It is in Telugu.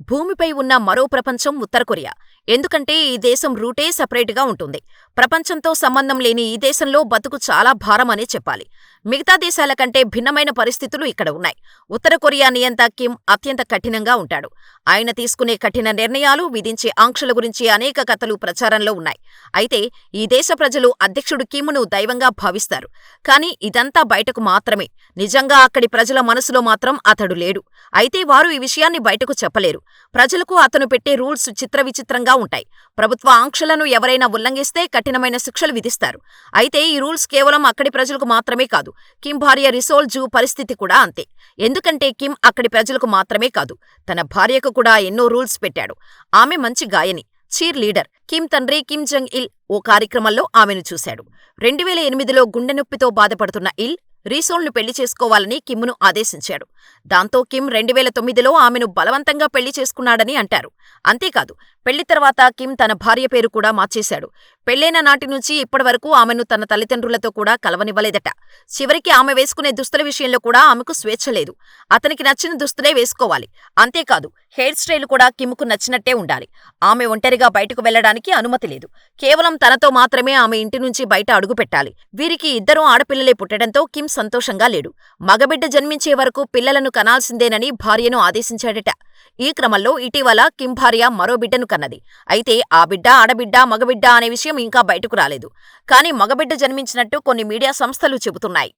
భూమిపై ఉన్న మరో ప్రపంచం ఉత్తర కొరియా. ఎందుకంటే ఈ దేశం రూటే సపరేటుగా ఉంటుంది. ప్రపంచంతో సంబంధం లేని ఈ దేశంలో బతుకు చాలా భారం అనే చెప్పాలి. మిగతా దేశాల కంటే భిన్నమైన పరిస్థితులు ఇక్కడ ఉన్నాయి. ఉత్తర కొరియా నియంత కిమ్ అత్యంత కఠినంగా ఉంటాడు. ఆయన తీసుకునే కఠిన నిర్ణయాలు, విధించే ఆంక్షల గురించి అనేక కథలు ప్రచారంలో ఉన్నాయి. అయితే ఈ దేశ ప్రజలు అధ్యక్షుడు కిమ్ను దైవంగా భావిస్తారు. కానీ ఇదంతా బయటకు మాత్రమే. నిజంగా అక్కడి ప్రజల మనసులో మాత్రం అతడు లేడు. అయితే వారు ఈ విషయాన్ని బయటకు చెప్పలేరు. ప్రజలకు అతను పెట్టే రూల్స్ చిత్రవిచిత్రంగా ఉంటాయి. ప్రభుత్వ ఆంక్షలను ఎవరైనా ఉల్లంఘిస్తే కఠినమైన శిక్షలు విధిస్తారు. అయితే ఈ రూల్స్ కేవలం అక్కడి ప్రజలకు మాత్రమే కాదు. కిమ్ భార్య రిసోల్ జూ పరిస్థితి కూడా అంతే. ఎందుకంటే కిమ్ అక్కడి ప్రజలకు మాత్రమే కాదు, తన భార్యకు కూడా ఎన్నో రూల్స్ పెట్టాడు. ఆమె మంచి గాయని, చీర్ లీడర్. కిమ్ తండ్రి కిమ్ జంగ్ ఇల్ ఓ కార్యక్రమంలో ఆమెను చూశాడు. రెండువేల ఎనిమిదిలో గుండె నొప్పితో బాధపడుతున్న ఇల్ రీసోల్ను పెళ్ళి చేసుకోవాలని కిమ్ను ఆదేశించాడు. దాంతో కిమ్ రెండువేల తొమ్మిదిలో ఆమెను బలవంతంగా పెళ్ళి చేసుకున్నాడని అంటారు. అంతేకాదు, పెళ్ళి తర్వాత కిమ్ తన భార్య పేరు కూడా మార్చేశాడు. పెళ్ళైన నాటి నుంచి ఇప్పటివరకు ఆమెను తన తల్లిదండ్రులతో కూడా కలవనివ్వలేదట. చివరికి ఆమె వేసుకునే దుస్తుల విషయంలో కూడా ఆమెకు స్వేచ్ఛ లేదు. అతనికి నచ్చిన దుస్తులే వేసుకోవాలి. అంతేకాదు, హెయిర్ స్టైల్ కూడా కిమ్కు నచ్చినట్టే ఉండాలి. ఆమె ఒంటరిగా బయటకు వెళ్ళడానికి అనుమతి లేదు. కేవలం తనతో మాత్రమే ఆమె ఇంటి నుంచి బయట అడుగుపెట్టాలి. వీరికి ఇద్దరూ ఆడపిల్లలే పుట్టడంతో కిమ్ సంతోషంగా లేడు. మగబిడ్డ జన్మించే వరకు పిల్లలను కనాల్సిందేనని భార్యను ఆదేశించాడట. ఈ క్రమంలో ఇటీవల కిమ్ భార్య మరో బిడ్డను కన్నది. అయితే ఆ బిడ్డ ఆడబిడ్డ, మగబిడ్డ అనే విషయం ఇంకా బయటకు రాలేదు. కానీ మగబిడ్డ జన్మించినట్టు కొన్ని మీడియా సంస్థలు చెబుతున్నాయి.